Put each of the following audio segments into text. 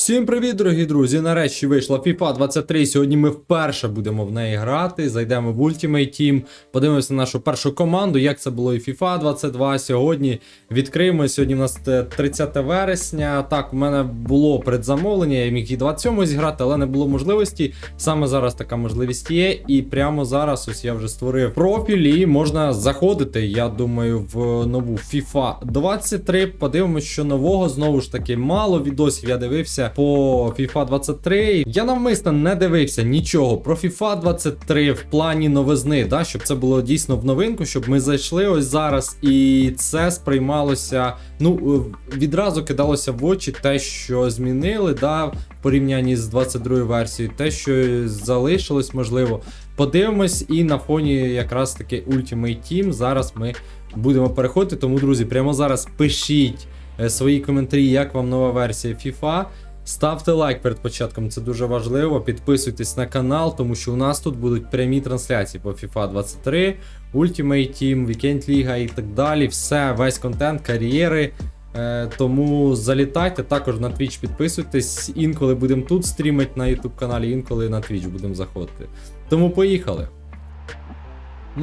Всім привіт, дорогі друзі! Нарешті вийшла FIFA 23. Сьогодні ми вперше будемо в неї грати. Зайдемо в Ultimate Team, подивимося на нашу першу команду, як це було і FIFA 22. Сьогодні відкриємо. Сьогодні у нас е, 30 вересня. Так, у мене було предзамовлення, я міг і 27 зіграти, але не було можливості. Саме зараз така можливість є. І прямо зараз ось я вже створив профіль і можна заходити. Я думаю, в нову FIFA 23. Подивимось, що нового знову ж таки мало відосів. Я дивився по FIFA 23. Я навмисно не дивився нічого про FIFA 23 в плані новизни, да, щоб це було дійсно в новинку, щоб ми зайшли ось зараз, і це сприймалося. Ну е, відразу кидалося в очі те, що змінили, да, в порівнянні з 22 версією, те, що залишилось, можливо. Подивимось, і на фоні якраз таки Ultimate Team зараз ми будемо переходити. Тому, друзі, прямо зараз пишіть е, свої коментарі, як вам нова версія FIFA. Ставте лайк перед початком, це дуже важливо. Підписуйтесь на канал, тому що у нас тут будуть прямі трансляції по FIFA 23, Ultimate Team, Weekend Liga і так далі. Все, весь контент, кар'єри. Е, тому залітайте, також на Twitch підписуйтесь. Інколи будемо тут стрімити на YouTube каналі, інколи на Twitch будемо заходити. Тому поїхали.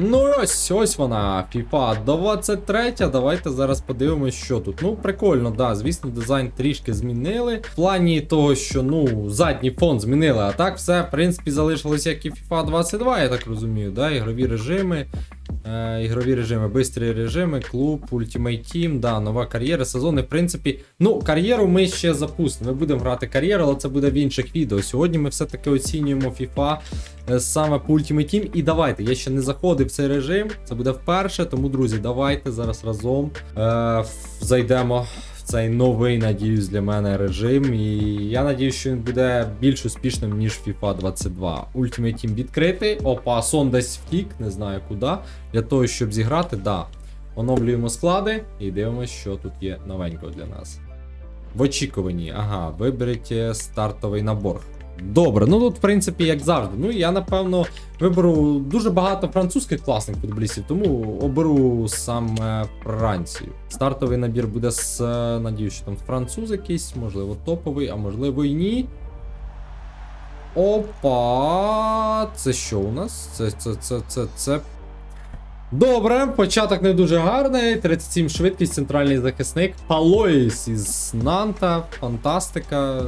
Ну ось ось вона, FIFA 23. Давайте зараз подивимось, що тут. Ну, прикольно, да. Звісно, дизайн трішки змінили. В плані того, що ну, задній фон змінили, а так все, в принципі, залишилося як і FIFA 22, я так розумію. да, Ігрові режими. Е, ігрові режими, бистрі режими, клуб, Ultimate Team, да, нова кар'єра, сезони. В принципі, ну, кар'єру ми ще запустимо. Ми будемо грати кар'єру, але це буде в інших відео. Сьогодні ми все-таки оцінюємо FIFA е, саме по Ultimate Team. І давайте, я ще не заходив в цей режим. Це буде вперше. Тому, друзі, давайте зараз разом е, зайдемо в цей новий, надіюсь, для мене режим. І я надіюсь, що він буде більш успішним, ніж FIFA 22. Ultimate Team відкритий. Опа, сон десь втік, не знаю куди. Для того, щоб зіграти, да. Оновлюємо склади і дивимося, що тут є новенького для нас. В очікуванні, ага, виберіть е, стартовий набор. Добре, ну тут, в принципі, як завжди. Ну, я напевно виберу дуже багато французьких класних футболістів, тому оберу саме Францію. Стартовий набір буде з, е, надію, що там француз якийсь, можливо, топовий, а можливо і ні. Опа! Це що у нас? Це, це, це, це, це. Добре, початок не дуже гарний. 37 швидкість, центральний захисник. Палоїс із Нанта. Фантастика.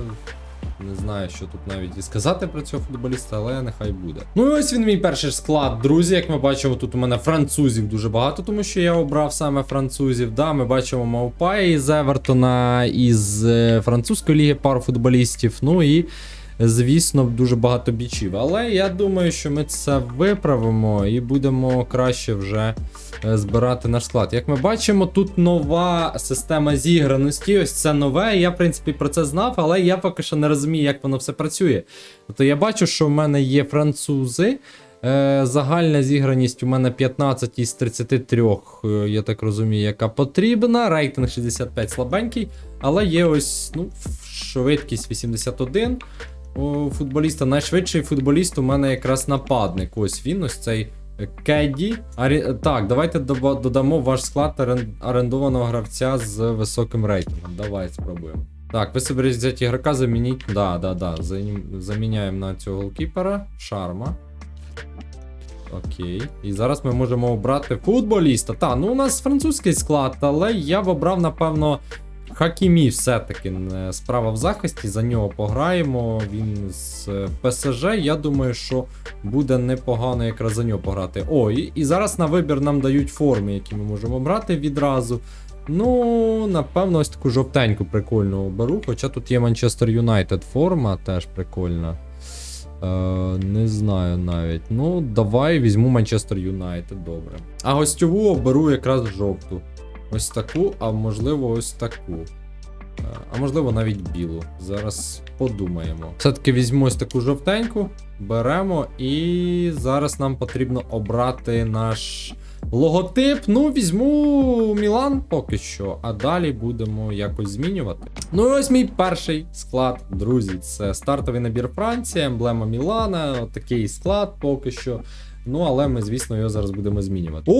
Не знаю, що тут навіть і сказати про цього футболіста, але нехай буде. Ну і ось він мій перший склад, друзі. Як ми бачимо, тут у мене французів дуже багато, тому що я обрав саме французів. Да, ми бачимо Маупаї із Евертона, із е, французької ліги пару футболістів. Ну і. Звісно, дуже багато бічів. Але я думаю, що ми це виправимо і будемо краще вже е, збирати наш склад. Як ми бачимо, тут нова система зіграності. Ось це нове. Я, в принципі, про це знав, але я поки що не розумію, як воно все працює. Тобто я бачу, що в мене є французи. Е, загальна зіграність у мене 15 із 33, е, я так розумію, яка потрібна. Рейтинг 65 слабенький, але є ось ну, швидкість 81 у футболіста. Найшвидший футболіст у мене якраз нападник. Ось він, ось цей Кеді. Арі... Так, давайте додамо ваш склад орен- орендованого гравця з високим рейтингом. Давай спробуємо. Так, ви собі взяти ігрока, замініть. Да, да, да. Заміняємо на цього голкіпера. Шарма. Окей. І зараз ми можемо обрати футболіста. Та, ну у нас французький склад, але я б обрав, напевно, Хакімі все-таки е, справа в захисті. За нього пограємо. Він з е, ПСЖ. Я думаю, що буде непогано якраз за нього пограти. О, і, і зараз на вибір нам дають форми, які ми можемо обрати відразу. Ну, напевно, ось таку жовтеньку прикольну оберу. Хоча тут є Манчестер Юнайтед форма, теж прикольна. Е, не знаю навіть. Ну, давай візьму Манчестер Юнайтед, добре. А гостьову оберу якраз жовту. Ось таку, а можливо, ось таку. Е, А можливо, навіть білу. Зараз подумаємо. Все-таки візьму ось таку жовтеньку, беремо, і зараз нам потрібно обрати наш логотип. Ну, візьму Мілан поки що, а далі будемо якось змінювати. Ну і ось мій перший склад, друзі. Це стартовий набір Франції, емблема Мілана. Такий склад поки що. Ну, але ми, звісно, його зараз будемо змінювати.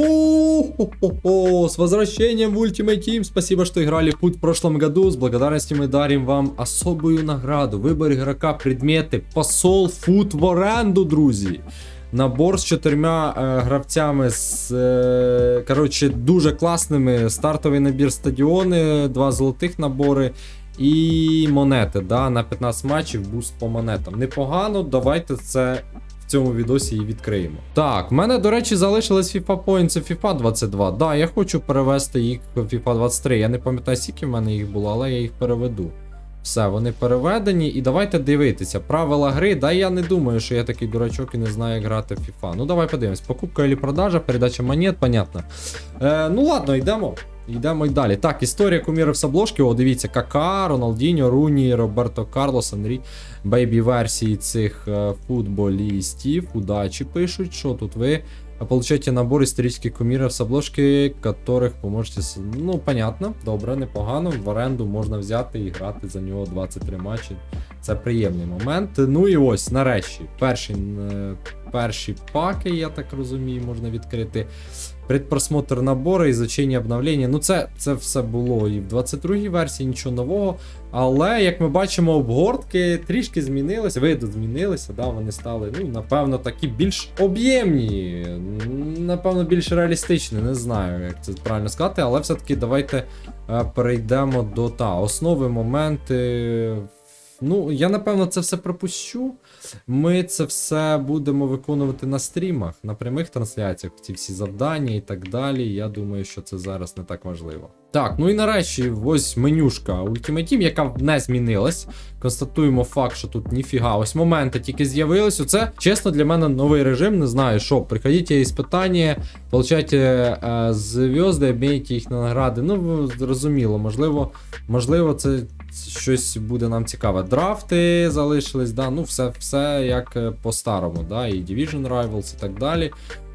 О, с возвращением в Ultimate Team. Спасибо, что играли путь в прошлом году. С благодарностью мы дарим вам особую награду. Выбор игрока, предмети, посол, фут в оренду, друзі. Набор з чотирма е, гравцями з е, коротше, дуже класними. Стартовий набір стадіони, два золотих набори і монети. Да, на 15 матчів буст по монетам. Непогано, давайте це цьому відосі і відкриємо. Так, в мене, до речі, залишились FIFA Points і FIFA 22. Да, я хочу перевести їх в FIFA 23. Я не пам'ятаю, скільки в мене їх було, але я їх переведу. Все, вони переведені, і давайте дивитися. Правила гри, да я не думаю, що я такий дурачок і не знаю, як грати в FIFA. Ну давай подивимось. Покупка або продажа, передача монет, понятно. Е, ну ладно, йдемо. Йдемо й далі. Так, історія кумірів з обложки. О, дивіться, Кака, Роналдіньо, Руні, Роберто Карлос, Анрі. Бейбі версії цих е, футболістів. Удачі пишуть. Що тут ви? Получаете набор исторических кумиров с обложки, которых поможете. Ну, понятно, добре, непогано. В оренду можна взяти і грати за нього 23 матчі. Це приємний момент. Ну і ось, нарешті, перші, е, перші паки, я так розумію, можна відкрити. Предпросмотр набору, ізучення обновлення. Ну, це, це все було і в 22-й версії, нічого нового. Але, як ми бачимо, обгортки трішки змінилися, види змінилися, да, вони стали, ну, напевно, такі більш об'ємні, напевно, більш реалістичні, не знаю, як це правильно сказати, але все-таки давайте е, перейдемо до та, основи, моменти. Ну, я напевно це все пропущу. Ми це все будемо виконувати на стрімах, на прямих трансляціях, ці всі завдання і так далі. Я думаю, що це зараз не так важливо. Так, ну і нарешті, ось менюшка Ultimate Team, яка не змінилась. Констатуємо факт, що тут ніфіга. Ось моменти тільки з'явились. Оце, чесно, для мене новий режим. Не знаю, що. Приходіть іспитання, получайте е, зв'язки, обмінюйте їх на награди. Ну, зрозуміло, можливо, можливо, це щось буде нам цікаве. Драфти залишились, да, ну все, все як е, по-старому, да, і Division Rivals і так далі.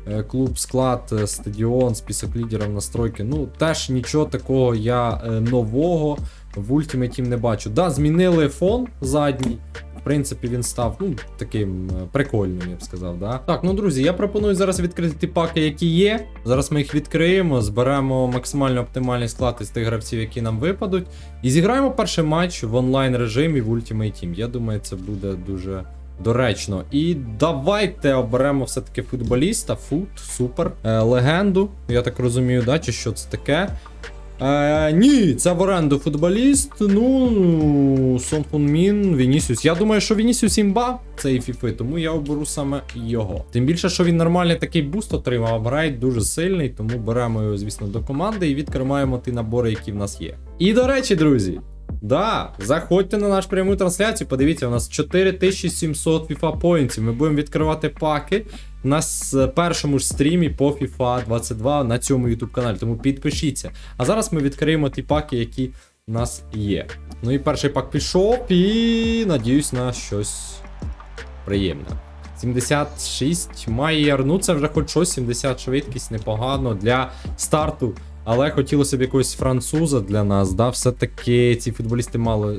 Е, Клуб, склад, е, стадіон, список лідерів, настройки. Ну, теж нічого такого я е, нового в Ultimate Team не бачу. Да, змінили фон задній. В принципі, він став ну, таким прикольним, я б сказав. Да? Так, ну друзі, я пропоную зараз відкрити ті паки, які є. Зараз ми їх відкриємо, зберемо максимально оптимальний склад із тих гравців, які нам випадуть. І зіграємо перший матч в онлайн режимі в Ultimate Team. Я думаю, це буде дуже доречно. І давайте оберемо все-таки футболіста. Фут, супер. Е, легенду, я так розумію, да, чи що це таке. Е, ні, це в оренду футболіст. Ну, Сон Хун Мін, Вінісіус. Я думаю, що Вінісіус імба цієї фіфи, тому я оберу саме його. Тим більше, що він нормальний такий буст отримав, апгрейд дуже сильний, тому беремо його, звісно, до команди і відкриваємо ті набори, які в нас є. І до речі, друзі. Да, заходьте на нашу пряму трансляцію. Подивіться, у нас 4700 FIFA поінтів. Ми будемо відкривати паки на першому ж стрімі по FIFA 22 на цьому YouTube каналі. Тому підпишіться. А зараз ми відкриємо ті паки, які в нас є. Ну і перший пак пішов, і надіюсь на щось приємне. 76 Майер, ну це вже хоч щось, 70 швидкість непогано для старту. Але хотілося б якогось француза для нас, да, все-таки ці футболісти мало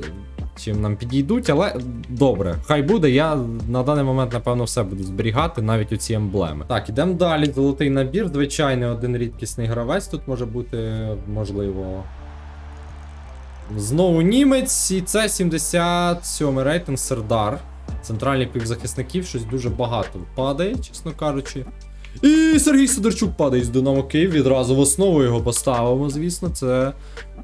чим нам підійдуть, але добре, хай буде. Я на даний момент, напевно, все буду зберігати, навіть оці емблеми. Так, ідемо далі. Золотий набір. Звичайний один рідкісний гравець тут може бути, можливо. Знову німець, і це 77 рейтинг Сердар. Центральних півзахисників щось дуже багато падає, чесно кажучи. І Сергій Сидорчук падає з Динамо Київ. Відразу в основу його поставимо, звісно, це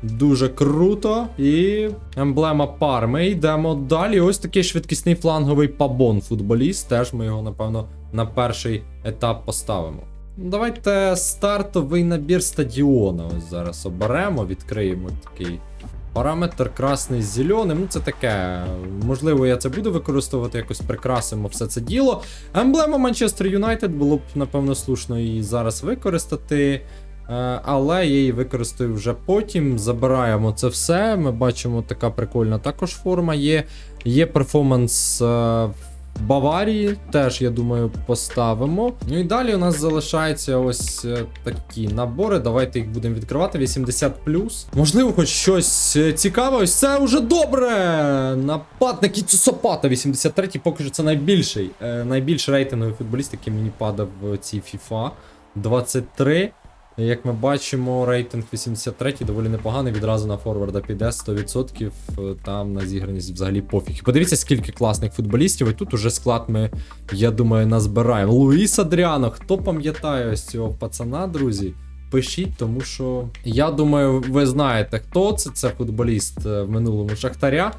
дуже круто. І емблема Парми. Йдемо далі. Ось такий швидкісний фланговий пабон футболіст. Теж ми його, напевно, на перший етап поставимо. Давайте стартовий набір стадіона. Ось зараз оберемо, відкриємо такий. Параметр красний з зеленим, ну це таке. Можливо, я це буду використовувати, якось прикрасимо все це діло. Емблема Манчестер Юнайтед було б, напевно, слушно її зараз використати. Е, Але я її використаю вже потім. Забираємо це все. Ми бачимо, така прикольна також форма є. Є перформанс е, Баварії теж, я думаю, поставимо. Ну і далі у нас залишаються ось е, такі набори. Давайте їх будемо відкривати. 80 Можливо, хоч щось е, цікаве. Ось це вже добре. Нападник Іцусопата 83 поки що це найбільший. Е, найбільший рейтинговий футболіст, який мені падав в цій FIFA. 23. Як ми бачимо, рейтинг 83 доволі непоганий. Відразу на форварда піде 100%. е, Там на зіграність взагалі пофіг. Подивіться, скільки класних футболістів. І тут уже склад ми, я думаю, назбираємо. Луїс Адріано, хто пам'ятає ось цього пацана, друзі? Пишіть, тому що я думаю, ви знаєте, хто це. Це футболіст е, в минулому Шахтаря.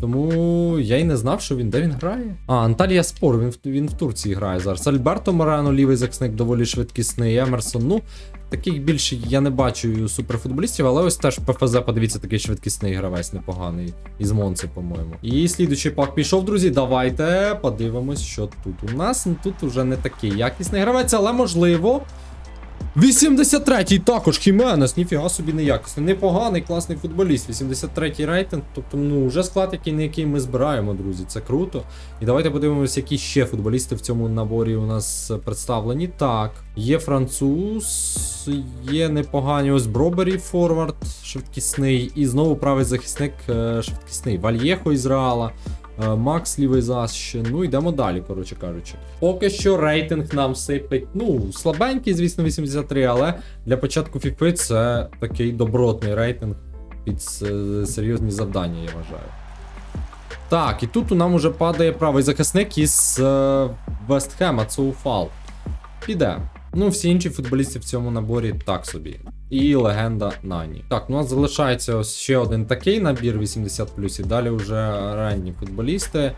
Тому я й не знав, що він де він грає. А, Анталія Спор, він він в Турції грає зараз. Альберто Морено, лівий захисник, доволі швидкісний. Емерсон. Ну, таких більше я не бачу суперфутболістів, але ось теж ПФЗ, подивіться, такий швидкісний гравець непоганий. Із Монци, по-моєму. І слідуючий пак пішов, друзі. Давайте подивимось, що тут. У нас тут уже не такий якісний гравець, але можливо. 83-й також Хіменес, ніфіга собі неякісний. Непоганий, класний футболіст. 83-й рейтинг. Тобто, ну, вже склад, який на який ми збираємо, друзі. Це круто. І давайте подивимося, які ще футболісти в цьому наборі у нас представлені. Так, є француз, є непогані. Ось Бробері Форвард, швидкісний. І знову правий захисник е, швидкісний. Вальєхо із Реала. Е, Макс лівий зас ще. Ну, йдемо далі, коротше кажучи. Поки що рейтинг нам сипить. Ну, слабенький, звісно, 83, але для початку FIFA це такий добротний рейтинг під е, серйозні завдання, я вважаю. Так, і тут у нам уже падає правий захисник із е, Вестхема, Цоуфал. Піде. Ну, всі інші футболісти в цьому наборі так собі. І легенда Нані. Так, у нас залишається ось ще один такий набір 80 і далі вже ранні футболісти.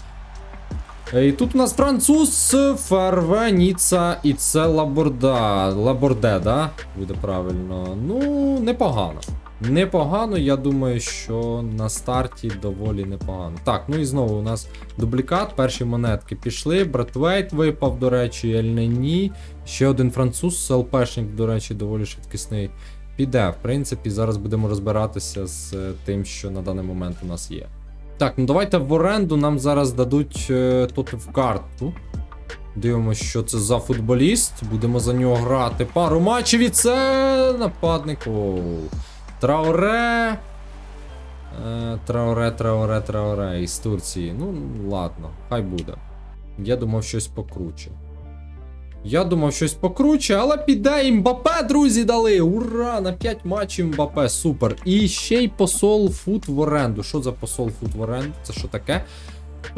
Е, І тут у нас француз, Ферве, Ніца і це Лаборда. Лаборде, да? Буде правильно. Ну, непогано. Непогано, я думаю, що на старті доволі непогано. Так, ну і знову у нас дублікат. Перші монетки пішли. Братвейт випав, до речі, Ельнені. Ще один француз, ЛПшник, до речі, доволі швидкісний. Піде, в принципі, зараз будемо розбиратися з е, тим, що на даний момент у нас є. Так, ну давайте в оренду нам зараз дадуть е, в карту. Дивимося, що це за футболіст. Будемо за нього грати пару матчів і це нападник. Оу. Трауре. Е, Трауре, Трауре, Трауре із Турції. Ну, ладно, хай буде. Я думав щось покруче. Я думав щось покруче, але піде Мбапе, друзі, дали. Ура! На 5 матчів Мбапе, супер. І ще й посол фут в оренду. Що за посол фут в оренду? Це що таке?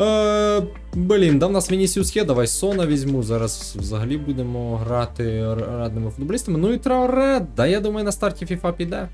Е, блін, да в нас Вінісіус є, давай Сона візьму. Зараз взагалі будемо грати радними футболістами. Ну і Трауре, да я думаю, на старті FIFA піде.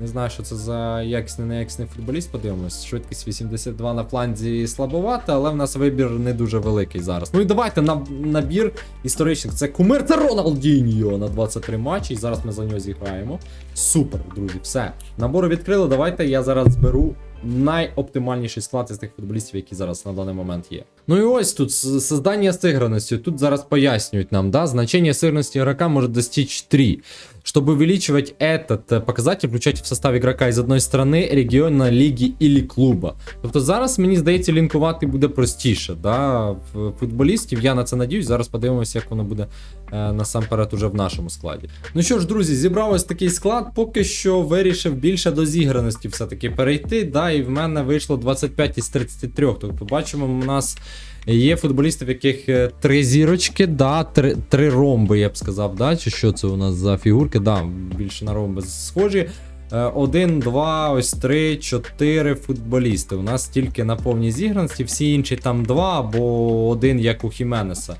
Не знаю, що це за якісний неякісний футболіст. Подивимось. Швидкість 82 на фланзі слабовата, але в нас вибір не дуже великий зараз. Ну і давайте на набір історичних. Це кумир та Роналдіньо на 23 матчі. І зараз ми за нього зіграємо. Супер, друзі, все. Набори відкрили. Давайте я зараз зберу найоптимальніший склад із тих футболістів, які зараз на даний момент є. Ну і ось тут с- создання сыгранности. Тут зараз пояснюють нам, да, значение сыгранности игрока может достичь 3. Чтобы увеличивать этот э, показатель, включайте в состав игрока из одной страны, регіона, ліги или клуба. Тобто зараз мені здається, лінкувати буде простіше. Да? В футболістів я на це надіюсь. Зараз подивимося, як воно буде е, насамперед уже в нашому складі. Ну що ж, друзі, зібрав ось такий склад. Поки що вирішив більше до зіграності все-таки перейти. Да, і в мене вийшло 25 із 33. Тобто, бачимо, у нас. Є футболісти, в яких е, три зірочки, да, три, три ромби, я б сказав, да? Чи що це у нас за фігурки? Да, більше на ромби схожі. Е, Один, два, ось три, чотири футболісти. У нас тільки на повній зіграності, всі інші там два або один, як у Хіменеса.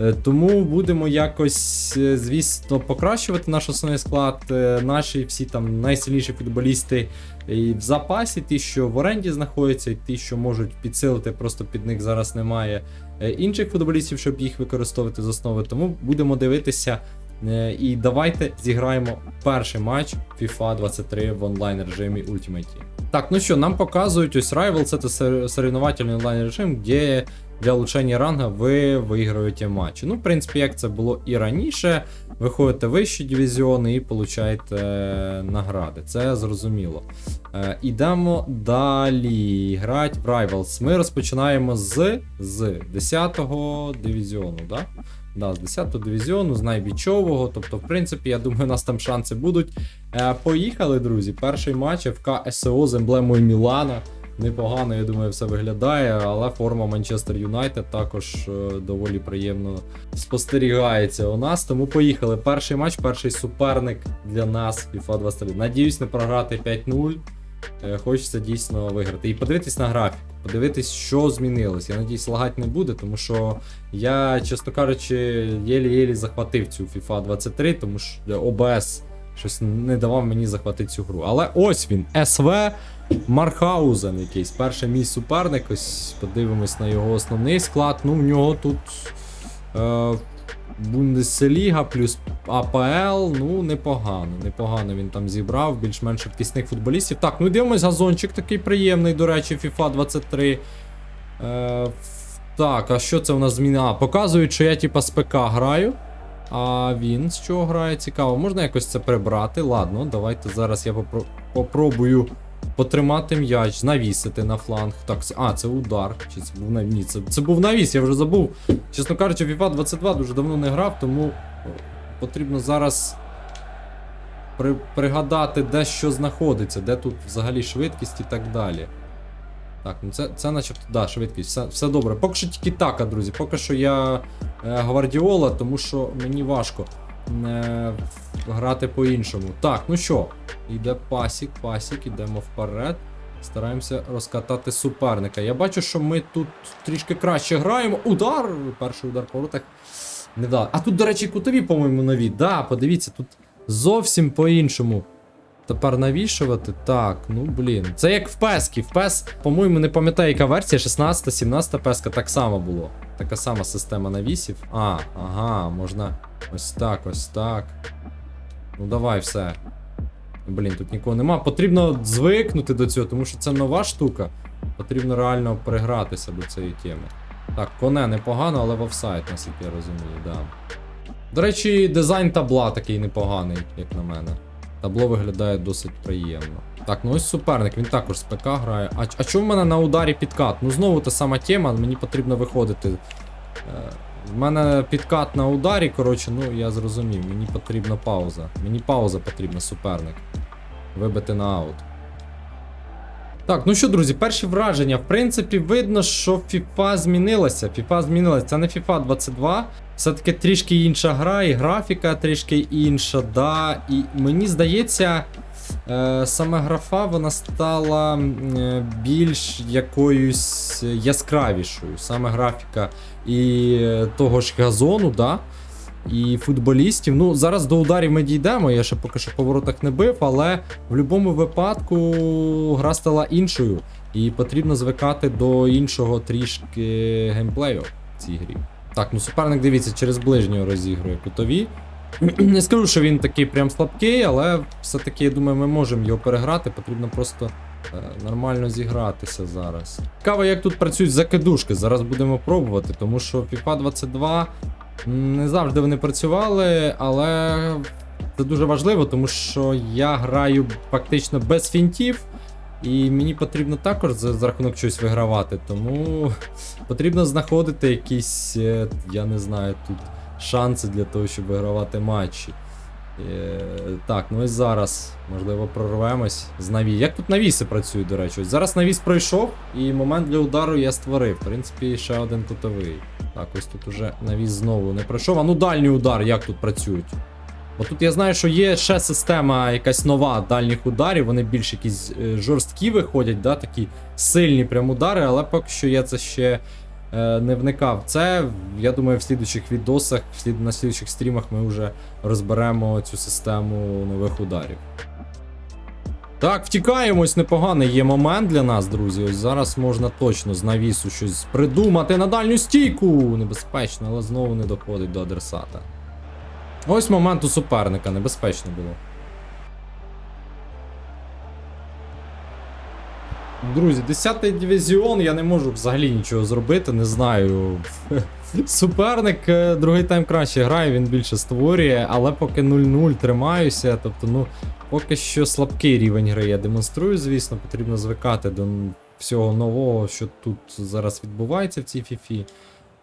Е, Тому будемо якось, звісно, покращувати наш основний склад. Наші всі там найсильніші футболісти і в запасі, ті, що в оренді знаходяться, і ті, що можуть підсилити, просто під них зараз немає е, інших футболістів, щоб їх використовувати з основи. Тому будемо дивитися. Е, І давайте зіграємо перший матч FIFA 23 в онлайн режимі Ultimate Так, ну що, нам показують ось Rival, це сор- соревновательний онлайн режим, де для улучшення ранга ви виграєте матчі. Ну, в принципі, як це було і раніше, виходите вищі дивізіони і получаєте е, награди. Це зрозуміло. Е, ідемо далі. Грати в Rivals. Ми розпочинаємо з, з 10-го дивізіону, да? Да, з 10-го дивізіону, з найбічового. Тобто, в принципі, я думаю, у нас там шанси будуть. Е, поїхали, друзі. Перший матч ФК СО з емблемою Мілана. Непогано, я думаю, все виглядає, але форма Манчестер Юнайтед також е, доволі приємно спостерігається у нас. Тому поїхали. Перший матч, перший суперник для нас FIFA 23. Надіюсь, не програти 5-0. Е, Хочеться дійсно виграти. І подивитись на графік, подивитись, що змінилось. Я надіюсь, лагати не буде, тому що я, чесно кажучи, єлі-єлі захватив цю FIFA 23, тому що ОБС щось не давав мені захватити цю гру. Але ось він, СВ Мархаузен якийсь. Перший мій суперник. Ось подивимось на його основний склад. Ну, в нього тут. Е, Бундесліга плюс АПЛ, ну непогано, непогано він там зібрав, більш-менш швидкісних футболістів. Так, ну дивимось, газончик такий приємний, до речі, FIFA 23. Е, так, а що це у нас зміна? А, показують, що я типа з ПК граю. А він з чого грає? Цікаво. Можна якось це прибрати? Ладно, давайте зараз я попро- попробую потримати м'яч, навісити на фланг. Так, а, це удар. Чи це був навіс? Це, це був навіс, я вже забув. Чесно кажучи, FIFA 22 дуже давно не грав, тому потрібно зараз при, пригадати, де що знаходиться, де тут взагалі швидкість і так далі. Так, ну це, це начебто, да, швидкість, все, все добре. Поки що тільки така, друзі. Поки що я е, гвардіола, тому що мені важко е, грати по-іншому. Так, ну що, йде пасік, пасік, ідемо вперед. Стараємося розкатати суперника. Я бачу, що ми тут трішки краще граємо. Удар! Перший удар воротах. Не дав. А тут, до речі, кутові, по-моєму, нові. Да, подивіться, тут зовсім по-іншому. Тепер навішувати. Так, ну блін. Це як в пески. В пес, по-моєму, не пам'ятаю, яка версія, 16, 17 песка так само було. Така сама система навісів. А, ага, можна ось так, ось так. Ну давай, все. Блін, тут нікого нема. Потрібно звикнути до цього, тому що це нова штука. Потрібно реально пригратися до цієї теми. Так, коне непогано, але в офсайд, наскільки я розумію, да. До речі, дизайн табла такий непоганий, як на мене. Табло виглядає досить приємно. Так, ну ось суперник, він також з ПК грає. А, а чому в мене на ударі підкат? Ну знову та сама тема, мені потрібно виходити. Е, в мене підкат на ударі, коротше, ну я зрозумів, мені потрібна пауза. Мені пауза потрібна, суперник. Вибити на аут. Так, ну що, друзі, перші враження. В принципі, видно, що FIFA змінилася. FIFA змінилася. Це не FIFA 22. Все-таки трішки інша гра, і графіка трішки інша, да. І мені здається, саме графа вона стала е, більш якоюсь яскравішою. Саме графіка і е, того ж газону, да. І футболістів. Ну, зараз до ударів ми дійдемо. Я ще поки що по воротах не бив, але в будь-якому випадку гра стала іншою. І потрібно звикати до іншого трішки геймплею в цій грі. Так, ну суперник, дивіться, через ближнього розігрує кутові. Не скажу, що він такий прям слабкий, але все-таки, я думаю, ми можемо його переграти. Потрібно просто е, нормально зігратися зараз. Цікаво, як тут працюють закидушки. Зараз будемо пробувати, тому що FIFA 22 не завжди вони працювали, але це дуже важливо, тому що я граю фактично без фінтів. І мені потрібно також за, за рахунок чогось вигравати, тому потрібно знаходити якісь, е, я не знаю, тут шанси для того, щоб вигравати матчі. Е, так, ну ось зараз, можливо, прорвемось з наві. Як тут навіси працюють, до речі? Ось зараз навіс пройшов, і момент для удару я створив. В принципі, ще один кутовий. Так, ось тут уже навіс знову не пройшов. А ну дальній удар, як тут працюють? Бо тут я знаю, що є ще система якась нова дальніх ударів, вони більш якісь е, жорсткі виходять, да, такі сильні прям удари, але поки що я це ще не вникав. Це, я думаю, в слідучих відосах, на слідучих стрімах ми вже розберемо цю систему нових ударів. Так, втікаємо, ось непоганий є момент для нас, друзі. Ось зараз можна точно з навісу щось придумати на дальню стійку. Небезпечно, але знову не доходить до адресата. Ось момент у суперника, небезпечно було. Друзі, 10-й дивізіон, я не можу взагалі нічого зробити, не знаю. Суперник, е, другий тайм краще грає, він більше створює, але поки 0-0 тримаюся. Тобто, ну, поки що слабкий рівень гри я демонструю, звісно, потрібно звикати до всього нового, що тут зараз відбувається в цій фіфі.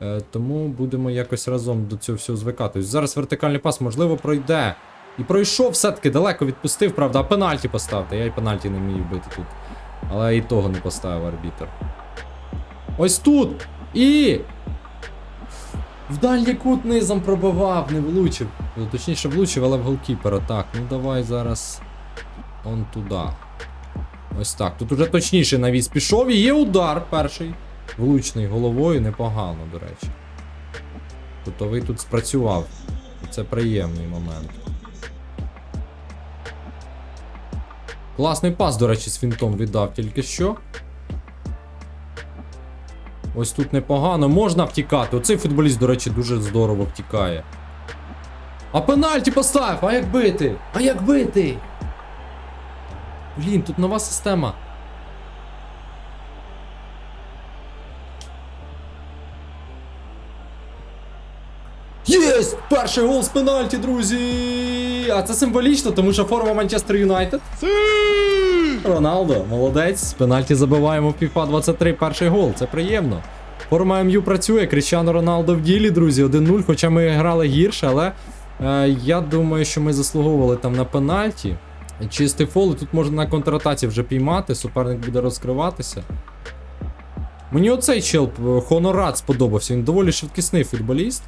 Е, Тому будемо якось разом до цього всього звикати. Зараз вертикальний пас, можливо, пройде. І пройшов все-таки далеко відпустив, правда, а пенальті поставте. Я і пенальті не вмію бити тут. Але і того не поставив арбітр. Ось тут! І. В дальній кут низом пробивав, не влучив. Ну, Точніше влучив, але в голкіпера. Так, ну давай зараз. Он туди. Ось так. Тут уже точніше навіс пішов і є удар перший. Влучний головою, непогано, до речі. Кутовий тут спрацював. Це приємний момент. Класний пас, до речі, з фінтом віддав тільки що. Ось тут непогано. Можна втікати. Оцей футболіст, до речі, дуже здорово втікає. А пенальті постав! А як бити? А як бити? Блін, тут нова система. Єсть! Перший гол з пенальті, друзі! А це символічно, тому що форма Манчестер Юнайтед. Роналдо, молодець. Пенальті забиваємо в FIFA 23 перший гол. Це приємно. Форма МЮ працює. Кріщано Роналдо в ділі, друзі. 1-0, хоча ми грали гірше, але е, я думаю, що ми заслуговували там на пенальті. Чистий фол, і тут можна на контратаці вже піймати, суперник буде розкриватися. Мені оцей чел е, Хонорад сподобався. Він доволі швидкісний футболіст.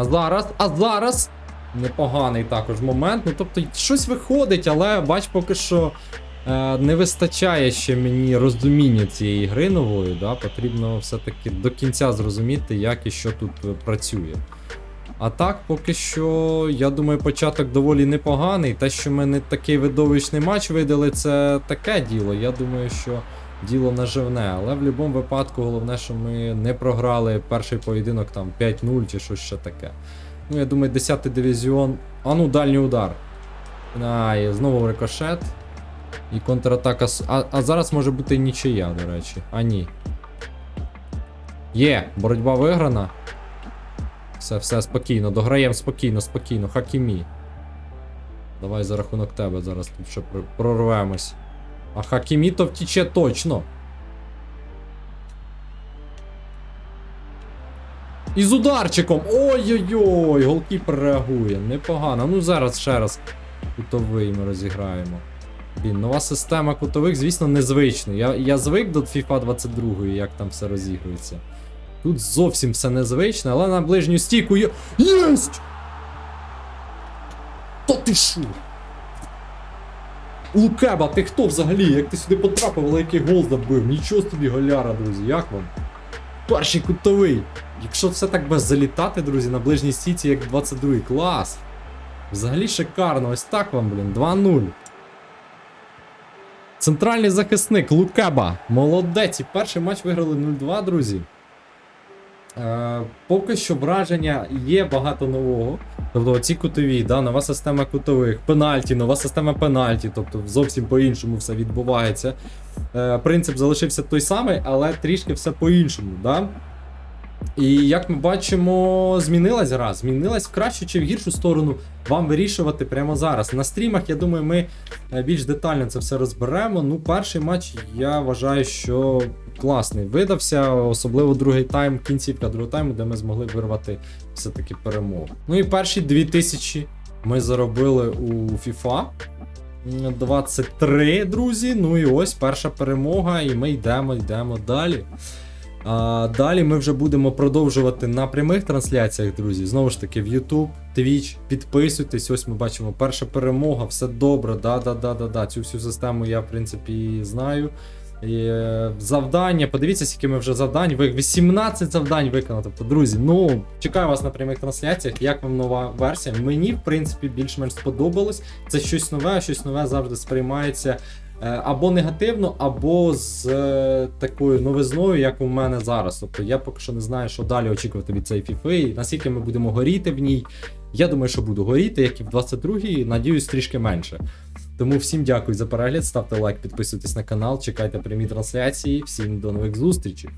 А зараз, а зараз. Непоганий також момент. Ну, тобто, щось виходить, але бач, поки що е, не вистачає ще мені розуміння цієї гри нової. Да? Потрібно все-таки до кінця зрозуміти, як і що тут е, працює. А так, поки що, я думаю, початок доволі непоганий. Те, що ми не такий видовищний матч видали, це таке діло. Я думаю, що діло наживне. Але в будь-якому випадку головне, що ми не програли перший поєдинок там 5-0 чи щось ще таке. Ну, я думаю, 10-й дивізіон. А ну, дальній удар. А, і знову рикошет. І контратака. А, а зараз може бути нічия, до речі. А ні. Є, боротьба виграна. Все, все, спокійно, дограємо спокійно, спокійно. Хакімі. Давай за рахунок тебе зараз тут прорвемось. А Хакімі то точно. І з ударчиком. Ой-ой-ой, голкіпер реагує. Непогано. Ну зараз ще раз кутовий ми розіграємо. Блін, нова система кутових, звісно, незвична. Я, я звик до FIFA 22, як там все розігрується. Тут зовсім все незвичне, але на ближню стійку є. Єсть! Та ти шо? Лукеба, ти хто взагалі? Як ти сюди потрапив, але який гол забив? Нічого собі голяра, друзі, як вам? Перший кутовий. Якщо все так без залітати, друзі, на ближній стійці, як 22-й, клас. Взагалі шикарно, ось так вам, блін, 2-0. Центральний захисник Лукеба. Молодець. І перший матч виграли 0-2, друзі. Е, поки що враження є багато нового. Тобто ці кутові, да, нова система кутових, пенальті, нова система пенальті, тобто зовсім по-іншому все відбувається. Е, принцип залишився той самий, але трішки все по-іншому. Да? І як ми бачимо, змінилась гра, змінилась в кращу чи в гіршу сторону. Вам вирішувати прямо зараз. На стрімах, я думаю, ми е, більш детально це все розберемо. Ну, перший матч я вважаю, що класний видався, особливо другий тайм, кінцівка другого тайму, де ми змогли вирвати все-таки перемогу. Ну і перші 2000 ми заробили у FIFA. 23, друзі. Ну і ось перша перемога, і ми йдемо, йдемо далі. А, далі ми вже будемо продовжувати на прямих трансляціях, друзі. Знову ж таки, в YouTube, Twitch. Підписуйтесь. Ось ми бачимо перша перемога, все добре. Да-да-да-да-да. Цю всю систему я, в принципі, знаю. І, е, завдання, подивіться, скільки ми вже завдань. Ви 18 завдань виконали. Тобто, друзі, ну чекаю вас на прямих трансляціях. Як вам нова версія? Мені, в принципі, більш-менш сподобалось. Це щось нове, щось нове завжди сприймається або негативно, або з е, такою новизною, як у мене зараз. Тобто я поки що не знаю, що далі очікувати від цієї і наскільки ми будемо горіти в ній. Я думаю, що буду горіти, як і в 22-й, надіюсь, трішки менше. Тому всім дякую за перегляд, ставте лайк, підписуйтесь на канал, чекайте прямі трансляції. Всім до нових зустрічей.